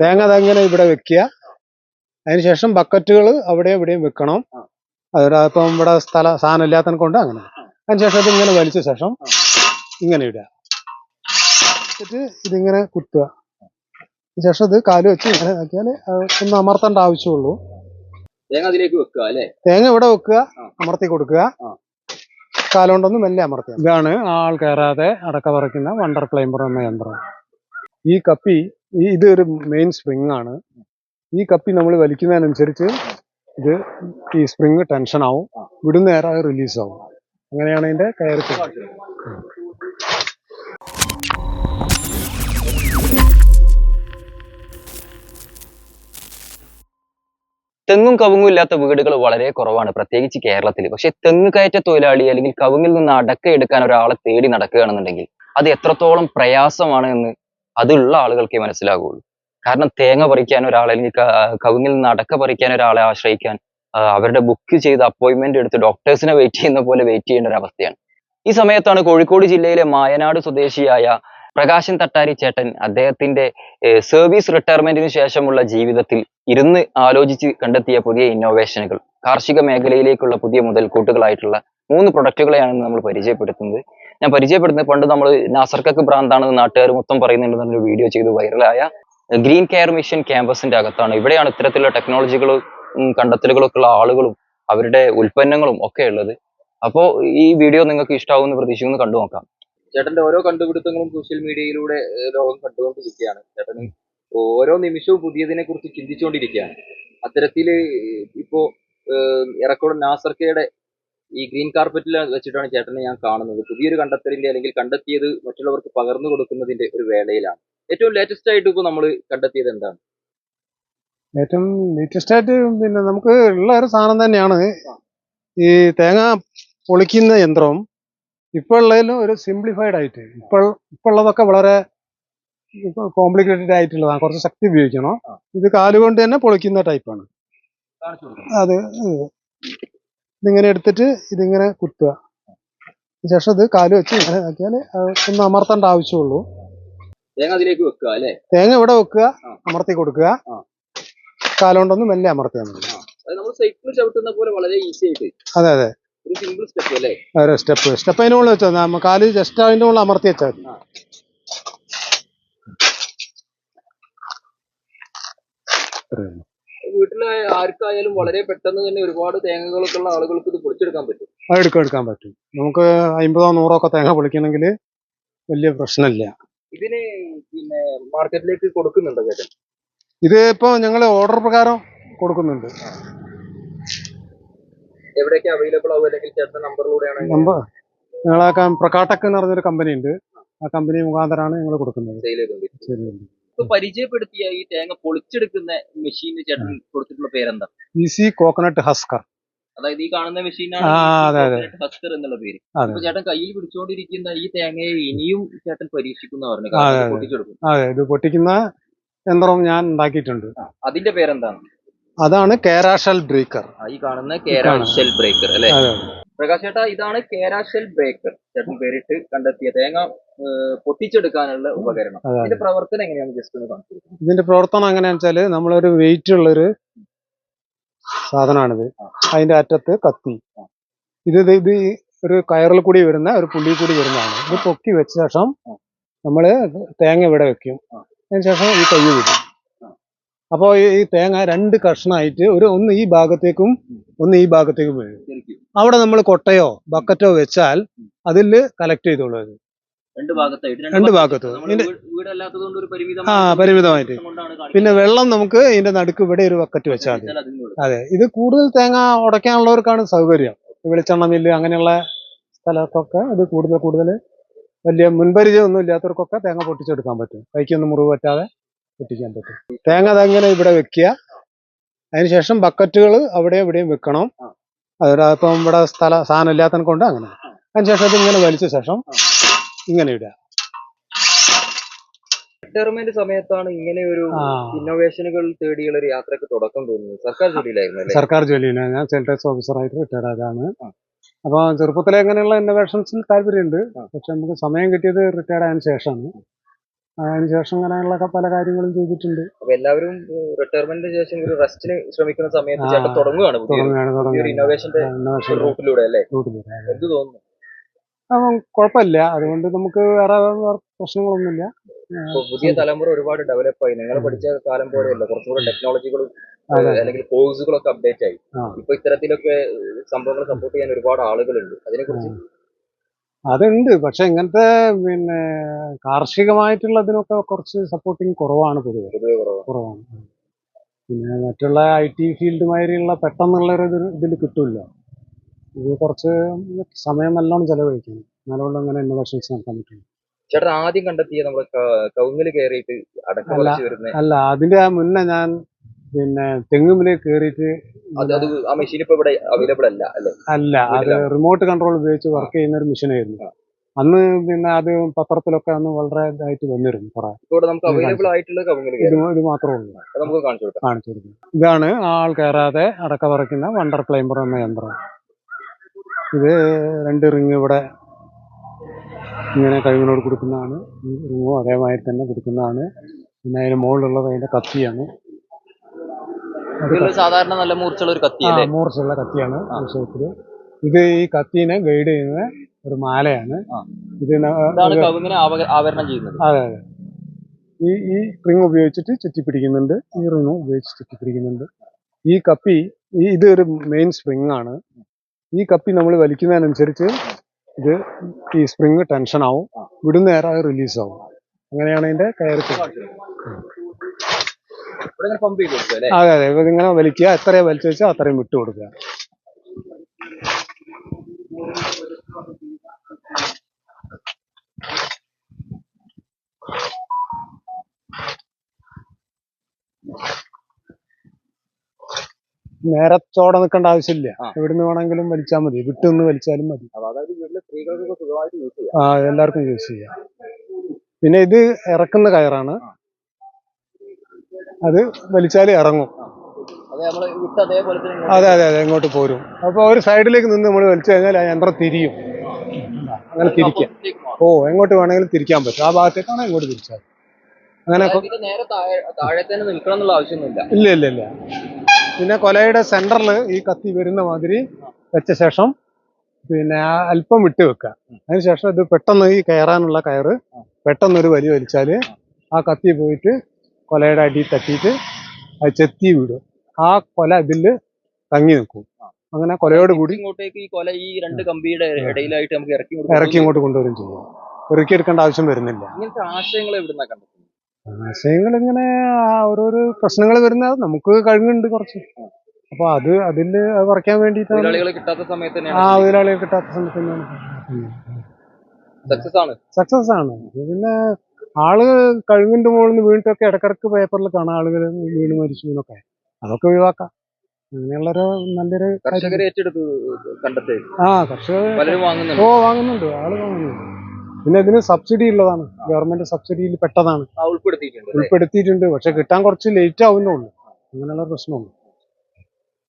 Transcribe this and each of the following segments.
തേങ്ങ അതങ്ങനെ ഇവിടെ വെക്കുക? അതിനുശേഷം ബക്കറ്റുകൾ അവിടെ ഇവിടെയും വെക്കണം. അതൊരു ഇപ്പം ഇവിടെ സ്ഥല സാധനം ഇല്ലാത്തതിനെ കൊണ്ട് അങ്ങനെ. അതിനുശേഷം ഇത് ഇങ്ങനെ വലിച്ച ശേഷം ഇങ്ങനെ ഇടുക. എന്നിട്ട് ഇതിങ്ങനെ കുത്തുക. ശേഷം ഇത് കാൽ വെച്ച് ഇങ്ങനെ ആക്കിയാൽ ഒന്ന് അമർത്തേണ്ട ആവശ്യമുള്ളൂ. തേങ്ങ അതിലേക്ക് വെക്കുക അല്ലേ? തേങ്ങ ഇവിടെ വെക്കുക അമർത്തി കൊടുക്കുക. കാലുകൊണ്ടൊന്ന് മെല്ലെ അമർത്തുക ഇതാണ് ആൾ കയറാതെ അടക്ക പറിക്കുന്ന വണ്ടർ ക്ലൈംബർ എന്ന യന്ത്രം. ഈ കപ്പി ഈ ഇത് ഒരു മെയിൻ സ്പ്രിങ് ആണ്. ഈ കപ്പി നമ്മൾ വലിക്കുന്നതിനനുസരിച്ച് ഇത് ഈ സ്പ്രിങ് ടെൻഷൻ ആവും. വിടുന്ന നേരം അത് റിലീസ് ആവും. അങ്ങനെയാണ് അതിന്റെ കയറി തെങ്ങും കവുങ്ങും ഇല്ലാത്ത വീടുകൾ വളരെ കുറവാണ് പ്രത്യേകിച്ച് കേരളത്തിൽ പക്ഷെ തെങ്ങ് കയറ്റ തൊഴിലാളി അല്ലെങ്കിൽ കവുങ്ങിൽ നിന്ന് അടക്ക എടുക്കാൻ ഒരാളെ തേടി നടക്കുകയാണെന്നുണ്ടെങ്കിൽ അത് എത്രത്തോളം പ്രയാസമാണ് എന്ന് അതുള്ള ആളുകൾക്കേ മനസ്സിലാകുള്ളൂ. കാരണം തേങ്ങ പറിക്കാൻ ഒരാളെ അല്ലെങ്കിൽ കവുങ്ങിൽ നിന്ന് അടക്ക പറിക്കാൻ ഒരാളെ ആശ്രയിക്കാൻ അവരുടെ ബുക്ക് ചെയ്ത് അപ്പോയിന്റ്മെന്റ് എടുത്ത് ഡോക്ടേഴ്സിനെ വെയിറ്റ് ചെയ്യുന്ന പോലെ വെയിറ്റ് ചെയ്യേണ്ട ഒരു അവസ്ഥയാണ്. ഈ സമയത്താണ് കോഴിക്കോട് ജില്ലയിലെ മായനാട് സ്വദേശിയായ പ്രകാശൻ തട്ടാരി ചേട്ടൻ അദ്ദേഹത്തിന്റെ സർവീസ് റിട്ടയർമെന്റിന് ശേഷമുള്ള ജീവിതത്തിൽ ഇരുന്ന് ആലോചിച്ച് കണ്ടെത്തിയ പുതിയ ഇന്നോവേഷനുകൾ കാർഷിക മേഖലയിലേക്കുള്ള പുതിയ മുതൽക്കൂട്ടുകളായിട്ടുള്ള മൂന്ന് പ്രൊഡക്റ്റുകളെയാണ് നമ്മൾ പരിചയപ്പെടുത്തുന്നത്. ഞാൻ പരിചയപ്പെടുത്തുന്നത് പണ്ട് നമ്മൾ നാസർക്കക്ക് ഭ്രാന്താണെന്ന് നാട്ടുകാർ മൊത്തം പറയുന്നുണ്ടെന്നൊരു വീഡിയോ ചെയ്ത് വൈറലായ ഗ്രീൻ കെയർ മിഷൻ ക്യാമ്പസിന്റെ അകത്താണ്. ഇവിടെയാണ് ഇത്തരത്തിലുള്ള ടെക്നോളജികളും കണ്ടെത്തലുകളൊക്കെ ഉള്ള ആളുകളും അവരുടെ ഉൽപ്പന്നങ്ങളും ഒക്കെ ഉള്ളത്. അപ്പോൾ ഈ വീഡിയോ നിങ്ങൾക്ക് ഇഷ്ടാവുമെന്ന് പ്രതീക്ഷിക്കുന്നു. കണ്ടു നോക്കാം. ചേട്ടന്റെ ഓരോ കണ്ടുപിടുത്തങ്ങളും സോഷ്യൽ മീഡിയയിലൂടെ ലോകം കണ്ടുകൊണ്ടിരിക്കുകയാണ്. ചേട്ടന് ഓരോ നിമിഷവും പുതിയതിനെ കുറിച്ച് ചിന്തിച്ചുകൊണ്ടിരിക്കുകയാണ്. അത്തരത്തിൽ ഇപ്പോ ഇറക്കോട് നാസർക്കയുടെ ഈ ഗ്രീൻ കാർപ്പറ്റിൽ വെച്ചിട്ടാണ് ചേട്ടനെ ഞാൻ കാണുന്നത്. പുതിയൊരു കണ്ടെത്തലിന്റെ അല്ലെങ്കിൽ കണ്ടെത്തിയത് മറ്റുള്ളവർക്ക് പകർന്നു കൊടുക്കുന്നതിന്റെ ഒരു വേളയിലാണ്. ഏറ്റവും ലേറ്റസ്റ്റ് ആയിട്ട് ഇപ്പൊ നമ്മൾ കണ്ടെത്തിയത് എന്താണ്? ഏറ്റവും ലേറ്റസ്റ്റ് ആയിട്ട് പിന്നെ നമുക്ക് ഉള്ള ഒരു സാധനം തന്നെയാണ് ഈ തേങ്ങ പൊളിക്കുന്ന യന്ത്രം. ഇപ്പോൾ ഉള്ളതിലും ഒരു സിംപ്ലിഫൈഡ് ആയിട്ട്. ഇപ്പോൾ ഇപ്പോൾ ഉള്ളതൊക്കെ വളരെ കോംപ്ലിക്കേറ്റഡ് ആയിട്ടുള്ളതാണ്. കുറച്ച് ശക്തി ഉപയോഗിക്കണം. ഇത് കാലുകൊണ്ട് തന്നെ പൊളിക്കുന്ന ടൈപ്പാണ് അത് ഇതിങ്ങനെ എടുത്തിട്ട് ഇതിങ്ങനെ കുത്തുക. ശേഷം ഇത് കാൽ വെച്ച് ഇങ്ങനെ ആക്കിയാൽ ഒന്ന് അമർത്തേണ്ട ആവശ്യമുള്ളൂ. തേങ്ങ അതിലേക്ക് വെക്കുക അല്ലേ? തേങ്ങ ഇവിടെ വെക്കുക അമർത്തി കൊടുക്കുക. കാലുകൊണ്ടൊന്നും മെല്ലെ അമർത്തിയാൽ മതി. അത് നമ്മൾ സൈക്കിൾ ചവിട്ടുന്ന പോലെ വളരെ ഈസി ആയിട്ട്. അതെ അതെ. ഒരു സിമ്പിൾ സ്റ്റെപ്പ് അല്ലേ? ഒരു സ്റ്റെപ്പ് സ്റ്റെപ്പ് അതിന്റെ മുകളിൽ വെച്ചാൽ കാൽ ജസ്റ്റ് അതിന്റെ മുകളിൽ അമർത്തി വെച്ചാൽ മതി. വീട്ടിലെ ആർക്കായാലും വളരെ പെട്ടെന്ന് തന്നെ ഒരുപാട് തേങ്ങകളൊക്കെ ഉള്ള ആളുകൾക്ക് ഇത് പൊളിച്ചെടുക്കാൻ പറ്റും. അത് എടുക്കാൻ എടുക്കാൻ പറ്റും. നമുക്ക് അമ്പതോ നൂറോ ഒക്കെ തേങ്ങ പൊളിക്കണമെങ്കിൽ വലിയ പ്രശ്നമില്ല. ഇതിന് പിന്നെ മാർക്കറ്റിലേക്ക് കൊടുക്കുന്നുണ്ടോ ചേട്ടൻ? ഇത് ഇപ്പൊ ഞങ്ങൾ ഓർഡർ പ്രകാരം കൊടുക്കുന്നുണ്ട്. എവിടെയൊക്കെ അവൈലബിൾ ആവും? അല്ലെങ്കിൽ ചേട്ടൻ നമ്പറിലൂടെയാണ് നമ്പർ? ഞങ്ങളെ പ്രകാട്ടക് എന്ന് പറഞ്ഞൊരു കമ്പനി ഉണ്ട്. ആ കമ്പനി മുഖാന്തരമാണ് ഞങ്ങൾ കൊടുക്കുന്നത്. സെയിൽ ചെയ്തുകൊണ്ടിരിക്കുന്നത്. ശരി ഇപ്പൊ പരിചയപ്പെടുത്തിയ ഈ തേങ്ങ പൊളിച്ചെടുക്കുന്ന മെഷീന് ചേട്ടൻ കൊടുത്തിട്ടുള്ള പേരെന്താ? Easy coconut husker. അതായത് ഈ കാണുന്ന മെഷീനാണ്. ഹസ്കർ എന്നുള്ള പേര്. അപ്പൊ ചേട്ടൻ കയ്യിൽ പിടിച്ചുകൊണ്ടിരിക്കുന്ന ഈ തേങ്ങയെ ഇനിയും ചേട്ടൻ പരീക്ഷിക്കുന്ന പറഞ്ഞു. പൊട്ടിച്ചെടുക്കും. അതെ ഇത് പൊട്ടിക്കുന്ന യന്ത്രം ഞാൻ ഉണ്ടാക്കിയിട്ടുണ്ട്. അതിന്റെ പേരെന്താണ്? അതാണ് കേരാഷൽ ബ്രേക്കർ. ഈ കാണുന്ന കേരാഷൽ ബ്രേക്കർ അല്ലെ? പ്രകാശ് ചേട്ടാ ഇതാണ് കേരാഷെൽ ബ്രേക്കർ. ചേട്ടൻ പേരിട്ട് കണ്ടെത്തിയ തേങ്ങ പൊട്ടിച്ചെടുക്കാനുള്ള ഉപകരണം. ഇതിന്റെ പ്രവർത്തനം എങ്ങനെയാണ് ജസ്റ്റ് ഒന്ന് കാണിച്ചത് ഇതിന്റെ പ്രവർത്തനം എങ്ങനെയാന്ന് വെച്ചാൽ നമ്മളൊരു വെയിറ്റ് ഉള്ളൊരു സാധനമാണിത് അതിന്റെ അറ്റത്ത് കത്തി. ഇത് ഇത് ഒരു കയറിൽ കൂടി വരുന്ന ഒരു പുള്ളി കൂടി വരുന്നതാണ്. ഇത് പൊക്കി വെച്ച ശേഷം നമ്മൾ തേങ്ങ ഇവിടെ വെക്കും. അതിനുശേഷം ഈ കൈ വിടും അപ്പോൾ ഈ തേങ്ങ രണ്ട് കഷ്ണമായിട്ട് ഒരു ഒന്ന് ഈ ഭാഗത്തേക്കും ഒന്ന് ഈ ഭാഗത്തേക്കും വീഴും. അവിടെ നമ്മൾ കൊട്ടയോ ബക്കറ്റോ വെച്ചാൽ അതിൽ കളക്ട് ചെയ്തോളൂ അത്. രണ്ട് ഭാഗത്തായിട്ട്. രണ്ട് ഭാഗത്തും. ആ പരിമിതമായിട്ട്. പിന്നെ വെള്ളം നമുക്ക് ഇതിന്റെ നടുക്ക് ഇവിടെ ഒരു ബക്കറ്റ് വെച്ചാൽ മതി. അതെ. ഇത് കൂടുതൽ തേങ്ങ ഉടയ്ക്കാനുള്ളവർക്കാണ് സൗകര്യം. വെളിച്ചെണ്ണ മില്ല് അങ്ങനെയുള്ള സ്ഥലത്തൊക്കെ ഇത് കൂടുതൽ കൂടുതൽ വലിയ മുൻപരിചയം ഒന്നും ഇല്ലാത്തവർക്കൊക്കെ തേങ്ങ പൊട്ടിച്ചെടുക്കാൻ പറ്റും. കൈക്കൊന്നും മുറിവ് പറ്റാതെ പൊട്ടിക്കാൻ പറ്റും. തേങ്ങ അതങ്ങനെ ഇവിടെ വെക്കുക. അതിനുശേഷം ബക്കറ്റുകൾ അവിടെ ഇവിടെയും വെക്കണം. അതൊരു ഇപ്പം ഇവിടെ സ്ഥല സാധനം ഇല്ലാത്തതിനെ കൊണ്ട് അങ്ങനെ. അതിന് ശേഷം ഇത് ഇങ്ങനെ വലിച്ച ശേഷം ഇങ്ങനെ ഇടുക. റിട്ടയർമെന്റ് സമയത്താണ് ഇങ്ങനെ ഒരു ഇന്നോവേഷനുകൾ തേടിയുള്ള ഒരു യാത്രയ്ക്ക് തുടക്കം തോന്നുന്നത് സർക്കാർ ജോലിയിലായിരുന്നു സർക്കാർ ജോലിയാണ് ഞാൻ ടാക്സ് ഓഫീസറായിട്ട് റിട്ടയർഡ് ആയതാണ്. അപ്പോൾ ചെറുപ്പത്തിലെ അങ്ങനെയുള്ള ഇന്നോവേഷൻസിൽ താല്പര്യമുണ്ട്. പക്ഷെ നമുക്ക് സമയം കിട്ടിയത് റിട്ടയർഡ് ആയതിനു ശേഷമാണ്. അതിനുശേഷം അങ്ങനെയുള്ള പല കാര്യങ്ങളും ചെയ്തിട്ടുണ്ട്. അപ്പൊ എല്ലാവരും റിട്ടയർമെന്റിന് ശേഷം ഒരു റെസ്റ്റിന് ശ്രമിക്കുന്ന സമയത്ത്. ചേട്ടൻ തുടങ്ങുകയാണ് തുടങ്ങുകയാണ്. ഇന്നോവേഷന്റെ റൂട്ടിലൂടെ അല്ലേ? റൂട്ടിലൂടെ. എന്ത് തോന്നുന്നു? അപ്പം കുഴപ്പമില്ല. അതുകൊണ്ട് നമുക്ക് വേറെ പ്രശ്നങ്ങളൊന്നുമില്ല. പുതിയ തലമുറ ഒരുപാട് ഡെവലപ്പ് ആയി. നിങ്ങൾ പഠിച്ച കാലം പോലെയല്ല. കുറച്ചുകൂടെ ടെക്നോളജികളും. അല്ലെങ്കിൽ കോഴ്സുകളൊക്കെ അപ്ഡേറ്റ് ആയി. ഇപ്പൊ ഇത്തരത്തിലൊക്കെ സംഭവങ്ങൾ സപ്പോർട്ട് ചെയ്യാൻ ഒരുപാട് ആളുകളുണ്ട്. അതിനെ കുറിച്ച് അതുണ്ട്. പക്ഷെ ഇങ്ങനത്തെ പിന്നെ കാർഷികമായിട്ടുള്ളതിനൊക്കെ കുറച്ച് സപ്പോർട്ടിങ് കുറവാണ് പൊതുവെ. കുറവാണ്. പിന്നെ മറ്റുള്ള ഐ ടി ഫീൽഡ് മാതിരിയുള്ള പെട്ടെന്നുള്ള ഒരു ഇത് ഇതിൽ കിട്ടൂല ഇത് കുറച്ച് സമയം നല്ലോണം ചെലവഴിക്കണം. നല്ലോണം അങ്ങനെ ഇന്നോവേഷൻസ് നടത്താൻ പറ്റുള്ളൂ. ചേട്ടൻ ആദ്യം കണ്ടെത്തിയ നമ്മുടെ ക- കവുങ്ങിൽ കയറിയിട്ട് അല്ല. അതിന്റെ ആ മുന്നേ ഞാൻ പിന്നെ തെങ്ങുമിൽ കയറിയിട്ട് അത് അത് ആ മെഷീൻ ഇപ്പൊ ഇവിടെ അവൈലബിൾ അല്ല അല്ലെ? അല്ല അത് റിമോട്ട് കൺട്രോൾ ഉപയോഗിച്ച് വർക്ക് ചെയ്യുന്ന ഒരു മെഷീനായിരുന്നു അന്ന് പിന്നെ അത് പത്രത്തിലൊക്കെ അന്ന് വളരെ ഇതായിട്ട് വന്നിരുന്നു കുറെ. ഇപ്പൊ ഇവിടെ നമുക്ക് അവൈലബിൾ ആയിട്ടുള്ള കവുങ്ങിൽ ഇത് മാത്രമേ ഉള്ളൂ. അത് നമുക്ക് കാണിച്ചു കൊടുക്കാം. കാണിച്ചു കൊടുക്കുന്നത് ഇതാണ് ആൾ കയറാതെ അടക്ക പറിക്കുന്ന വണ്ടർ ക്ലൈംബർ എന്ന യന്ത്രം. ഇത് രണ്ട് റിങ് ഇവിടെ ഇങ്ങനെ കഴിവിനോട് കൊടുക്കുന്നതാണ്. ഈ റിങ്ങും അതേമാതിരി തന്നെ കൊടുക്കുന്നതാണ്. പിന്നെ അതിന് മുകളിലുള്ളത് അതിന്റെ കത്തിയാണ്. സാധാരണ നല്ല മൂർച്ചയുള്ള ഒരു കത്തിയാണ് മൂർച്ചയുള്ള കത്തിയാണ്. വിഷയത്തിൽ ഇത് ഈ കത്തിനെ ഗൈഡ് ചെയ്യുന്ന ഒരു മാലയാണ്. ആവരണം ചെയ്യുന്നത്. അതെ അതെ. ഈ ഈ റിങ് ഉപയോഗിച്ചിട്ട് ചുറ്റിപ്പിടിക്കുന്നുണ്ട്. ഈ റിങ് ഉപയോഗിച്ച് ചുറ്റിപ്പിടിക്കുന്നുണ്ട്. ഈ കപ്പി ഈ ഇത് ഒരു മെയിൻ സ്പ്രിങ് ആണ്. ഈ കപ്പി നമ്മൾ വലിക്കുന്നതിനനുസരിച്ച് ഇത് ഈ സ്പ്രിങ് ടെൻഷൻ ആവും വിടുന്ന നേരം അത് റിലീസ് ആവും അങ്ങനെയാണ് അതിന്റെ കയറി ഇവിടെ പമ്പ് ചെയ്ത് കൊടുക്കും അല്ലേ അതെ അതെ. ഇപ്പൊ ഇങ്ങനെ വലിക്കുക. എത്രയും വലിച്ചു വെച്ചാൽ അത്രയും വിട്ടു കൊടുക്കുക. നേരത്തോടെ നിൽക്കേണ്ട ആവശ്യമില്ല. എവിടുന്ന് വേണമെങ്കിലും വലിച്ചാൽ മതി. വിട്ടു നിന്ന് വലിച്ചാലും മതി. ആ എല്ലാവർക്കും യൂസ് ചെയ്യാം. പിന്നെ ഇത് ഇറക്കുന്ന കയറാണ്. അത് വലിച്ചാൽ ഇറങ്ങും. അത് അതെ അതെ ഇങ്ങോട്ട് പോരും. അപ്പൊ ഒരു സൈഡിലേക്ക് നിന്ന് നമ്മൾ വലിച്ചു കഴിഞ്ഞാൽ ആ യന്ത്രം തിരിയും. അങ്ങനെ തിരിക്കാം. ഓ എങ്ങോട്ട് വേണമെങ്കിലും തിരിക്കാൻ പറ്റും. ആ ഭാഗത്തേക്കാണ് ഇങ്ങോട്ട് തിരിച്ചാൽ? അങ്ങനെ ഇല്ല ഇല്ല ഇല്ല. പിന്നെ കൊലയുടെ സെന്ററിൽ ഈ കത്തി വരുന്ന മാതിരി വെച്ച ശേഷം പിന്നെ അല്പം വിട്ട് വെക്കുക. അതിനുശേഷം ഇത് പെട്ടെന്ന് ഈ കയറാനുള്ള കയറ് പെട്ടെന്ന് ഒരു വലി വലിച്ചാൽ ആ കത്തി പോയിട്ട് കൊലയുടെ അടിയിൽ തട്ടിയിട്ട് അത് ചെത്തി വിടും. ആ കൊല ഇതിൽ തങ്ങി നിൽക്കും. അങ്ങനെ കൊലയോട് കൂടി ഇങ്ങോട്ടേക്ക് ഈ കൊല ഈ രണ്ട് കമ്പിയുടെ ഇടയിലായിട്ട് നമുക്ക് ഇറക്കി. ഇറക്കി ഇങ്ങോട്ട് കൊണ്ടുവരും ചെയ്യും. ഇറക്കി എടുക്കേണ്ട ആവശ്യം വരുന്നില്ല. ഇങ്ങനത്തെ ആശയങ്ങൾ എവിടുന്നാ കണ്ടെത്തുന്നത്? ആശയങ്ങൾ ഇങ്ങനെ ഓരോരോ പ്രശ്നങ്ങൾ വരുന്നത് നമുക്ക് കഴിവുണ്ട് കുറച്ച്. അപ്പൊ അത് അതിൽ കുറയ്ക്കാൻ വേണ്ടിയിട്ടാണ്. കിട്ടാത്ത സമയത്ത് ആ തൊഴിലാളികൾ കിട്ടാത്ത സമയത്ത് തന്നെയാണ്. സക്സസ് ആണ്. സക്സസ് ആണ്. പിന്നെ ആൾ കഴിവിന്റെ മുകളിൽ നിന്ന് വീണിട്ടൊക്കെ ഇടക്കിടക്ക് പേപ്പറിൽ കാണാം. ആളുകൾ വീണ് മരിച്ചു എന്നൊക്കെ. അതൊക്കെ ഒഴിവാക്കാം. അങ്ങനെയുള്ളൊരു നല്ലൊരു ആ കർഷകർ ഓ വാങ്ങുന്നുണ്ട്. ആൾ വാങ്ങുന്നുണ്ട്. പിന്നെ ഇതിന് സബ്സിഡി ഉള്ളതാണ്. ഗവൺമെന്റ് സബ്സിഡിയിൽ പെട്ടതാണ്. ഉൾപ്പെടുത്തിയിട്ടുണ്ട് പക്ഷെ കിട്ടാൻ കുറച്ച് ലേറ്റ് ആവുന്നുള്ളൂ. അങ്ങനെയുള്ള പ്രശ്നമുണ്ട്.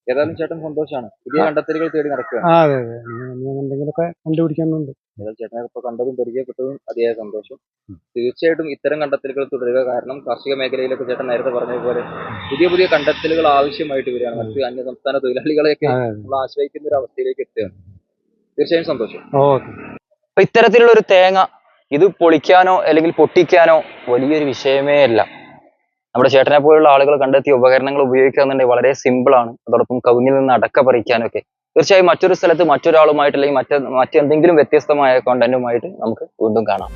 ഏതായാലും ചേട്ടൻ സന്തോഷമാണ് പുതിയ കണ്ടെത്തലുകൾ തേടി നടക്കുക ആ അതെ അതെ. എന്തെങ്കിലുമൊക്കെ കണ്ടുപിടിക്കാനുണ്ട്. ഏതായാലും ചേട്ടനെ ഇപ്പൊ കണ്ടതും പരിചയപ്പെട്ടതും അതിയായ സന്തോഷം. തീർച്ചയായിട്ടും ഇത്തരം കണ്ടെത്തലുകൾ തുടരുക. കാരണം കാർഷിക മേഖലയിലൊക്കെ ചേട്ടൻ നേരത്തെ പറഞ്ഞതുപോലെ പുതിയ പുതിയ കണ്ടെത്തലുകൾ ആവശ്യമായിട്ട് വരികയാണ്. മറ്റ് അന്യ സംസ്ഥാന തൊഴിലാളികളെയൊക്കെ നമ്മൾ ആശ്രയിക്കുന്ന ഒരു അവസ്ഥയിലേക്ക് എത്തുകയാണ്. തീർച്ചയായും സന്തോഷം. ഓക്കെ. അപ്പൊ ഇത്തരത്തിലുള്ള ഒരു തേങ്ങ ഇത് പൊളിക്കാനോ അല്ലെങ്കിൽ പൊട്ടിക്കാനോ വലിയൊരു വിഷയമേ അല്ല. നമ്മുടെ ചേട്ടനെ പോലുള്ള ആളുകൾ കണ്ടെത്തിയ ഉപകരണങ്ങൾ ഉപയോഗിക്കാന്നുണ്ടെങ്കിൽ വളരെ സിമ്പിൾ ആണ്. അതോടൊപ്പം കവുങ്ങിൽ നിന്ന് അടക്ക പറിക്കാനൊക്കെ തീർച്ചയായും മറ്റൊരു സ്ഥലത്ത് മറ്റൊരാളുമായിട്ട് അല്ലെങ്കിൽ മറ്റ് മറ്റെന്തെങ്കിലും വ്യത്യസ്തമായ കോണ്ടന്റുമായിട്ട് നമുക്ക് വീണ്ടും കാണാം.